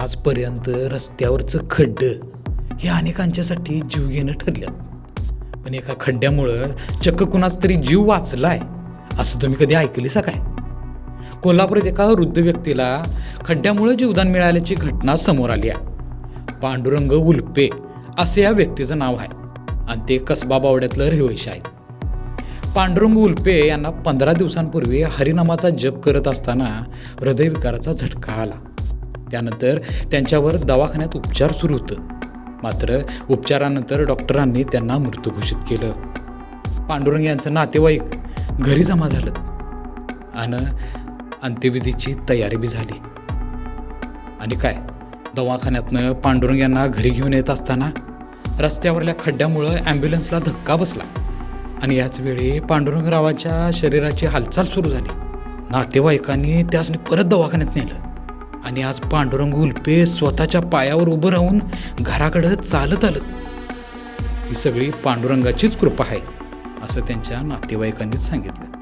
आजपर्यंत रस्त्यावरचं खड्डं हे अनेकांच्यासाठी जीव घेणं ठरलं. पण एका खड्ड्यामुळं चक्क कुणाच तरी जीव वाचलाय असं तुम्ही कधी ऐकलीसा काय? कोल्हापुरात एका वृद्ध व्यक्तीला खड्ड्यामुळे जीवदान मिळाल्याची घटना समोर आली आहे. पांडुरंग उल्पे असे या व्यक्तीचं नाव आहे. आणि ते कसबा बावड्यातलं रहिवाशी आहेत. पांडुरंग उल्पे यांना पंधरा दिवसांपूर्वी हरिनामाचा जप करत असताना हृदयविकाराचा झटका आला. त्यानंतर त्यांच्यावर दवाखान्यात उपचार सुरू होतं. मात्र उपचारानंतर डॉक्टरांनी त्यांना मृत्यू घोषित केलं. पांडुरंग यांचं नातेवाईक घरी जमा झालं आणि अंत्यविधीची तयारी बी झाली. आणि काय दवाखान्यातनं पांडुरंग यांना घरी घेऊन येत असताना रस्त्यावरल्या खड्ड्यामुळं ॲम्ब्युलन्सला धक्का बसला आणि याचवेळी पांडुरंगरावाच्या शरीराची हालचाल सुरू झाली. नातेवाईकांनी त्यासनी परत दवाखान्यात नेलं. आणि आज पांडुरंग उल्पे स्वतःच्या पायावर उभं राहून घराकडं चालत आलं. ही सगळी पांडुरंगाचीच कृपा आहे असं त्यांच्या नातेवाईकांनीच सांगितलं.